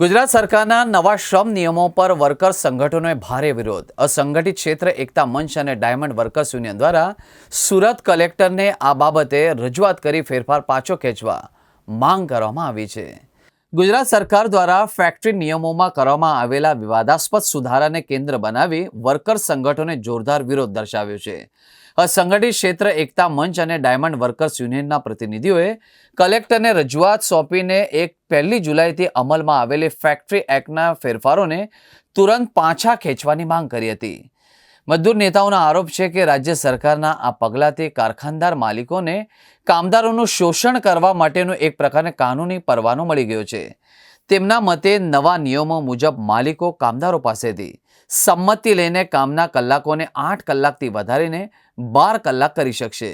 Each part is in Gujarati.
ગુજરાત સરકારના નવા શ્રમ નિયમો પર વર્કર્સ સંગઠનોએ ભારે વિરોધ. અસંગઠિત ક્ષેત્ર, એકતા મંચ અને ડાયમંડ વર્કર્સ યુનિયન દ્વારા સુરત કલેક્ટરને આ બાબતે રજૂઆત કરી ફેરફાર પાછો ખેંચવા માંગ કરવામાં આવી છે. ગુજરાત સરકાર દ્વારા ફેક્ટરી નિયમોમાં કરવામાં આવેલા વિવાદાસ્પદ સુધારાને કેન્દ્ર બનાવી વર્કર્સ સંગઠનોએ જોરદાર વિરોધ દર્શાવ્યો છે. અસંગઠિત ક્ષેત્ર, એકતા મંચ અને ડાયમંડ વર્કર્સ યુનિયનના પ્રતિનિધિઓએ કલેક્ટરને રજૂઆત સોંપીને એક પહેલી જુલાઈથી અમલમાં આવેલી ફેક્ટરી એક્ટના ફેરફારોને તુરંત પાછા ખેંચવાની માંગ કરી હતી. મજદૂર નેતાઓનો આરોપ છે કે રાજ્ય સરકારના આ પગલાંથી કારખાનદાર માલિકોને કામદારોનું શોષણ કરવા માટેનો એક પ્રકારનો કાનૂની પરવાનો મળી ગયો છે. તેમના મતે નવા નિયમો મુજબ માલિકો કામદારો પાસેથી સંમતિ લઈને કામના કલાકોને આઠ કલાકથી વધારીને બાર કલાક કરી શકશે.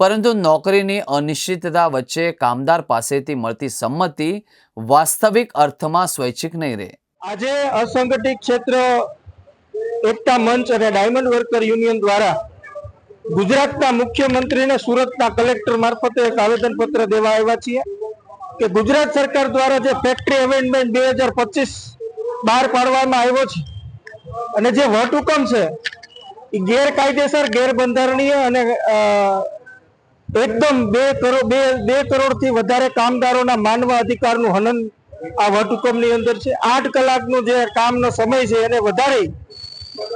પરંતુ નોકરીની અનિશ્ચિતતા વચ્ચે કામદાર પાસેથી મળતી સંમતિ વાસ્તવિક અર્થમાં સ્વૈચ્છિક નહીં રહે. આજે અસંગઠિત ક્ષેત્ર, એકતા મંચ અને ડાયમંડ વર્કર યુનિયન દ્વારા ગુજરાતના મુખ્યમંત્રીને સુરતના કલેક્ટર મારફતે એક આવેદન પત્ર દેવા આવ્યા છીએ. કે ગુજરાત સરકાર દ્વારા જે ફેક્ટરી એમેન્ડમેન્ટ બે હજાર પચીસ બહાર પાડવામાં આવ્યો છે અને જે વટહુકમ છે, એ ગેરકાયદેસર, ગેરબંધારણીય અને એકદમ બે કરોડ, બે બે કરોડથી વધારે કામદારોના માનવ અધિકારનું હનન આ વટહુકમની અંદર છે. આઠ કલાકનું જે કામનો સમય છે, એને વધારી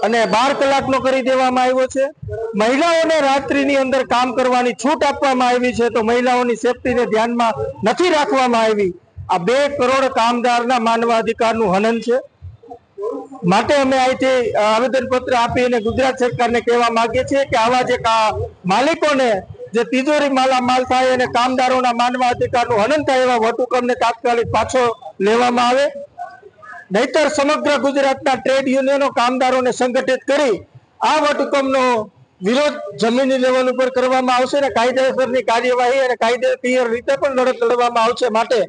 અને બાર કલાકનો કરી દેવામાં આવ્યો છે. મહિલાઓને રાત્રિની અંદર કામ કરવાની છૂટ આપવામાં આવી છે તો મહિલાઓની સેફટીને ધ્યાનમાં નથી રાખવામાં આવી. આ બે કરોડ કામદારના માનવાધિકારનું હનન છે. માટે અમે અહીંથી આવેદન પત્ર આપી અને ગુજરાત સરકારને કહેવા માંગીએ છીએ કે આવા જે માલિકોને જે તિજોરી માલામાલ થાય અને કામદારોના માનવ અધિકારનું હનન થાય એવા વટહુકમને તાત્કાલિક પાછો લેવામાં આવે. નહીતર સમગ્ર ગુજરાતના ટ્રેડ યુનિયનો, કામદારોને સંગઠિત કરી આ વટહુકમનો વિરોધ જમીની લેવલ ઉપર કરવામાં આવશે અને કાયદેસરની કાર્યવાહી અને કાયદેકીય રીતે પણ લડત લડવામાં આવશે માટે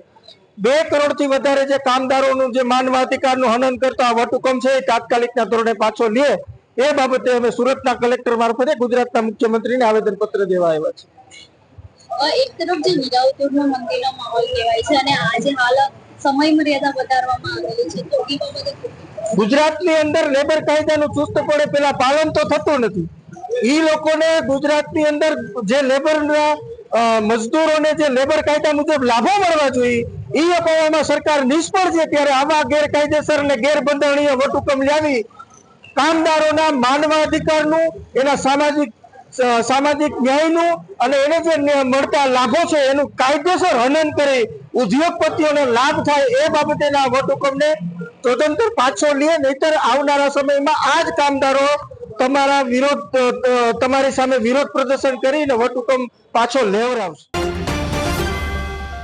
બે કરોડથી વધારે જે કામદારોનું જે માનવાધિકારનું હનન કરતો વટહુકમ છે એ તાત્કાલિકના ધોરણે પાછો લે. એ બાબતે અમે સુરતના કલેક્ટર મારફતે ગુજરાતના મુખ્યમંત્રીને આવેદન પત્ર દેવા આવ્યા છે એક તરફ જે વીરાવતોરનો મંદિરનો માહોલ કહેવાય છે અને આજે હાલ એ ગુજરાતની અંદર લેબર કાયદાનું ચુસ્તપણે પેલા પાલન તો થતું નથી. ઈ લોકોને ગુજરાતની અંદર જે લેબરના મજદૂરોને જે લેબર કાયદા મુજબ લાભો મળવા જોઈએ, ઈ અપાવવામાં સરકાર નિષ્ફળ છે ત્યારે આવા ગેરકાયદેસર અને ગેરબંધારણીય વટહુકમ લાવી કામદારોના માનવાધિકારનું, એના સામાજિક સામાજિક ન્યાયનું અને એને જે મળતા લાભો છે એનું કાયદેસર હનન કરી ઉદ્યોગપતિઓને લાભ થાય એ બાબતેના વટહુકમને સ્વતંત્ર પાછો લે, નહીતર આવનારા સમયમાં આ જ કામદારો તમારા વિરોધ તમારી સામે વિરોધ પ્રદર્શન કરીને વટહુકમ પાછો લેવડાવશે.